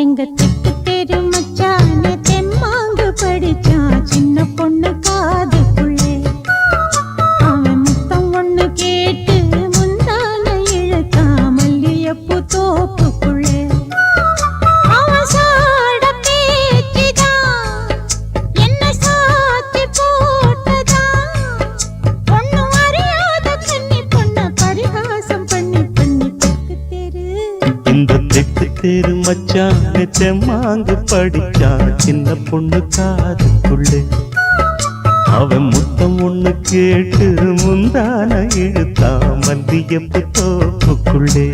எங்க தெற்கு தெரு மச்சானே தெம்மாங்கு படிச்சான் சின்ன பொண்ணு காதுக்குள்ளே. அவன் முத்தம் ஒண்ணு கேட்டு முந்தான இழுத்தான் தெரு மச்சான் தெம்மாங்கு படிச்சான். சின்ன பொண்ணு காதுக்குள்ளே. அவன் முத்தம் ஒண்ணு கேட்டு முந்தான இழுத்தான். மல்லியப்பு தோப்புக்குள்ளே.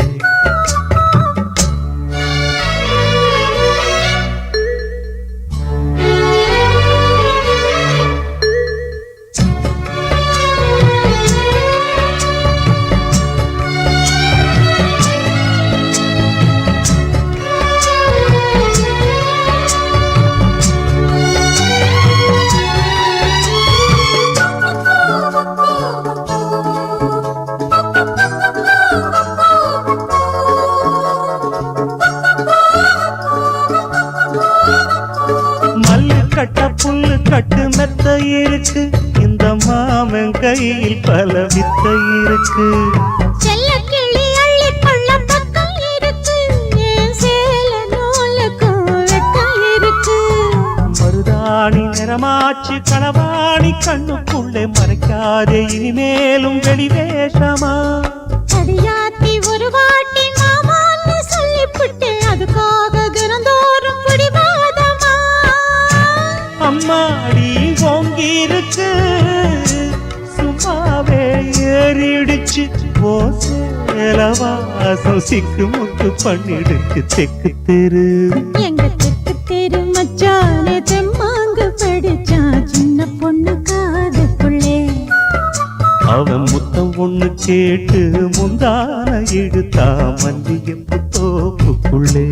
புல்லு கட்டு மெத்த இருக்கு. இந்த மாமன் கையில் பல வித்த இருக்கு. மருதாணி நிறமாச்சு களவாணி கண்ணுக்குள்ளே மறைக்காதே இனிமேலும் வெளிவேஷமா? அடியாத்தி ஒரு ஓ சேலவாசம் சிக்கு முக்கு பண்ணிடுச்சு. தெக்கு தெரு. எங்க தெற்கு தெரு மச்சானே தெம்மாங்கு படிச்சான் சின்ன பொண்ணு காதுக்குள்ளே. அவன் முத்தம் ஒண்ணு கேட்டு முந்தான இழுத்தா மல்லிகைப்பு தோப்புக்குள்ளே.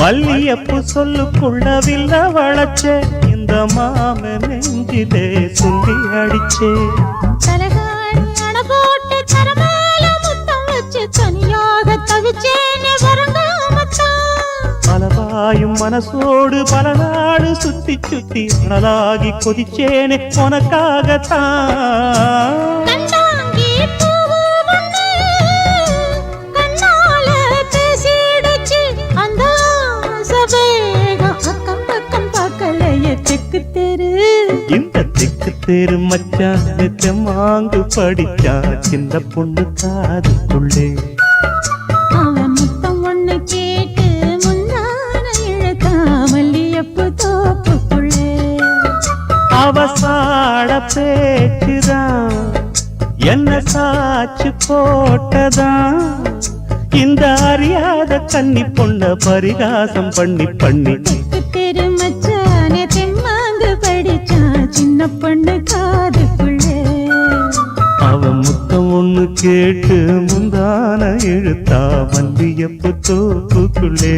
மல்லியப்பு சொல்லுக்குள்ளவில்ல வளச்ச இந்த மாம நெஞ்சிலே சொல்லி அடிச்சே. பலவாயும் மனசோடு பல நாடு சுத்தி சுத்தி அனலாகி கொதிச்சேனே. உனக்காகத்தான். தெரு மச்சான் நெத்த மாங்கு படிச்சா சின்ன பொண்ணு காதுக்குள்ளே. அவசாட பேச்சுதான் என்ன சாச்சு போட்டதான். இந்த அறியாத கன்னி பொண்ண பரிகாசம் பண்ணி பண்ணி என்ன பண்ணு பொண்ணு காதுக்குள்ளே. அவன் முத்தம் ஒண்ணு கேட்டு முந்தான இழுத்தா வந்தியப்பு தோப்புக்குள்ளே